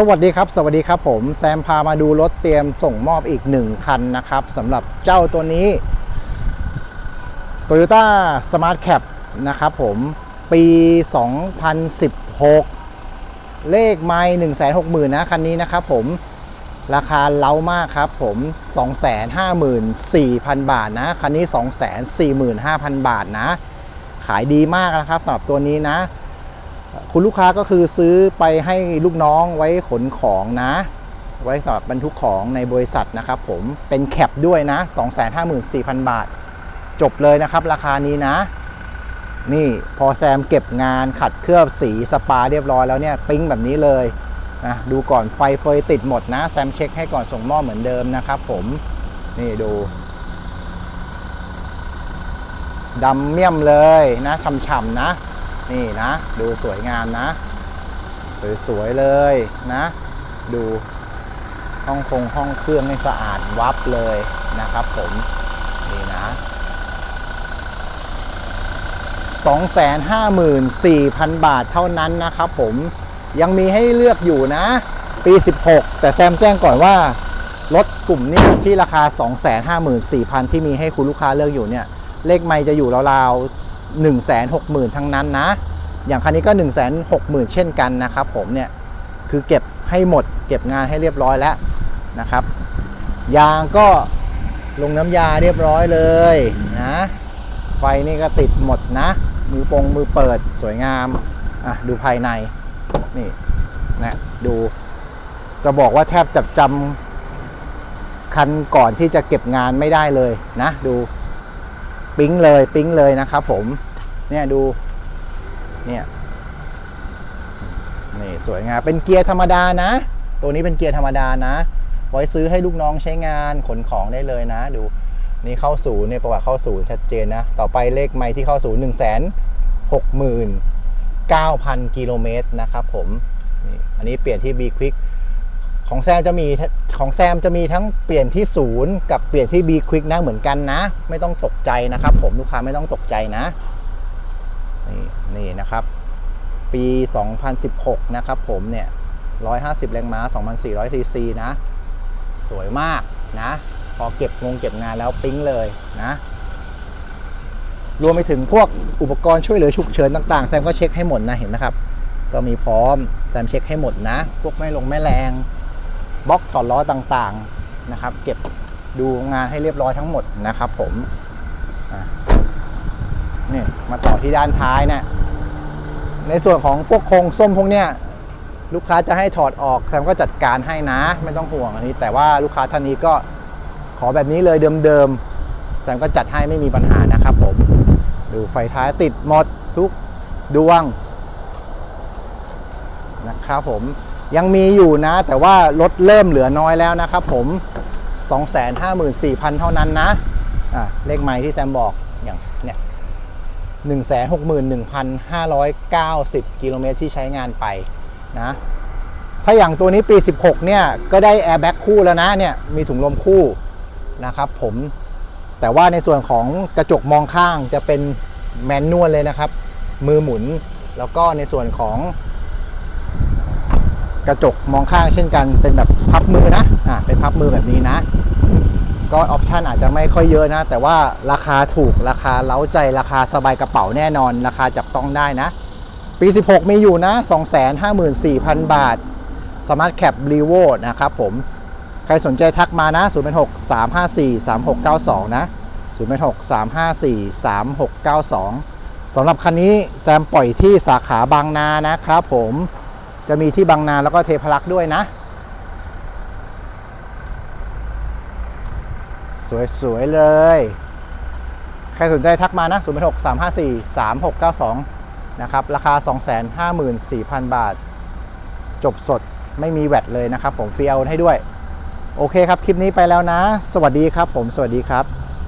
สวัสดีครับ สวัสดีครับผมแซมพามาดูรถเตรียมส่งมอบอีก 1 คันนะครับสำหรับเจ้าตัวนี้ Toyota Smart Cap นะครับผมปี 2016 เลขไมล์160,000 นะ คันนี้นะครับผมราคาเล้ามากครับผม 254,000 บาทนะ คันนี้ 245,000 บาทนะ ขายดีมากนะครับสำหรับตัวนี้นะ คุณลูกค้าก็คือซื้อไปให้ลูกน้องไว้ขนของนะ ไว้สำหรับบรรทุกของในบริษัทนะครับผมเป็นแคปด้วยนะ 254,000 บาท จบเลยนะครับ ราคานี้นะ นี่พอแซมเก็บงานขัดเคลือบสีสปาเรียบร้อยแล้วเนี่ยปิ้งแบบนี้เลยนะดูก่อนไฟเฟยติดหมดนะ แซมเช็คให้ก่อนส่งมอบเหมือนเดิมนะครับผมนี่ดูดำเมี่ยมเลยนะช่ำๆนะ นี่นะ ดูสวยงามนะ สวยๆเลยนะ ดูห้องคงห้องเครื่องให้สะอาดวับเลยนะครับผมนี่นะ 254,000 บาทเท่านั้นนะครับผมยังมีให้เลือกอยู่นะ ปี 16 แต่แซมแจ้งก่อนว่า รถกลุ่มนี้ที่ราคา 254,000 ที่มีให้คุณลูกค้าเลือกอยู่เนี่ย เลขไม่จะอยู่ราวๆ 160,000 ทั้งนั้นนะ อย่างคันนี้ก็ 160,000 เช่นกันนะครับผมเนี่ยคือเก็บให้หมด เก็บงานให้เรียบร้อยแล้วนะครับ ยางก็ลงน้ำยาเรียบร้อยเลยนะ ไฟนี่ก็ติดหมดนะ มือปงมือเปิดสวยงามอะดูภายในนี่นะดูจะบอกว่าแทบจับจำคันก่อนที่จะเก็บงานไม่ได้เลยนะ ดู ปิ๊งเลยปิ๊งเลยนะครับผม เนี่ยดู เนี่ย นี่สวยงามเป็นเกียร์ธรรมดานะ ตัวนี้เป็นเกียร์ธรรมดานะ ไว้ซื้อให้ลูกน้องใช้งานขนของได้เลยนะ ดู นี่เข้าศูนย์เนี่ยประวัติเข้าศูนย์ชัดเจนนะ ต่อไปเลขไม้ที่เข้าศูนย์หนึ่งแสนหกหมื่นเก้าพันกิโลเมตรนะครับผมนี่อันนี้เปลี่ยนที่ B Quick ของแซมจะมีของแซมจะมีทั้งเปลี่ยนที่ศูนย์กับเปลี่ยนที่ B Quick นะเหมือนกันนะ ไม่ต้องตกใจนะครับ ผมลูกค้าไม่ต้องตกใจนะ นี่นี่นะครับ ปี 2016 นะครับผมเนี่ย 150 แรงม้า 2,400 ซีซีนะ สวยมากนะ พอเก็บงงเก็บงานแล้วปิ๊งเลยนะ รวมไปถึงพวกอุปกรณ์ช่วยเหลือฉุกเฉินต่างๆ แซมก็เช็คให้หมดนะเห็นไหมครับ ก็มีพร้อมแซมเช็คให้หมดนะ พวกแม่ลงแม่แรง บล็อกถอดล้อต่างๆนะครับ เก็บดูงานให้เรียบร้อยทั้งหมดนะครับผมนี่มาต่อที่ด้านท้ายนะในส่วนของพวกโครงส้มพวกเนี้ยลูกค้าจะให้ถอดออกแซมก็จัดการให้นะ ไม่ต้องห่วงอันนี้ แต่ว่าลูกค้าท่านนี้ก็ขอแบบนี้เลยเดิมๆแซมก็จัดให้ไม่มีปัญหานะครับผมดูไฟท้ายติดหมดทุกดวงนะครับผม ยังมีอยู่นะ แต่ว่ารถเริ่มเหลือน้อยแล้วนะครับผม 254,000 เท่านั้นนะอะเลขไม้ที่แซมบอกอย่างเนี่ย161,590 กิโลเมตรที่ใช้งานไปนะ ถ้าอย่างตัวนี้ปี 16 เนี่ย ก็ได้แอร์แบ็กคู่แล้วนะเนี่ยมีถุงลมคู่นะครับผมแต่ว่าในส่วนของกระจกมองข้างจะเป็นแมนนวลเลยนะครับ มือหมุนแล้วก็ในส่วนของ กระจกมองข้างเช่นกันเป็นแบบพับมือนะอ่าเป็นพับมือแบบนี้นะ ก็ออปชันอาจจะไม่ค่อยเยอะนะ แต่ว่าราคาถูกราคาเล้าใจราคาสบายกระเป๋าแน่นอน ราคาจับต้องได้นะ ปี 16 มีอยู่นะ 254,000 บาท Smart Cap r e v o นะครับผมใครสนใจทักมานะ086 354 3692 นะ086 354 3692สำหรับคันนี้แซมปล่อยที่สาขาบางนานะครับผม จะมีที่บางนาแล้วก็เทพรักษ์ด้วยนะ สวย ๆ เลย ใครสนใจทักมานะ 0 6 3 5 4 3 6 9 2 นะครับ ราคา 254,000 บาท จบสดไม่มีแวตเลยนะครับ ผมฟรีเอาให้ด้วย โอเคครับ คลิปนี้ไปแล้วนะ สวัสดีครับผมสวัสดีครับ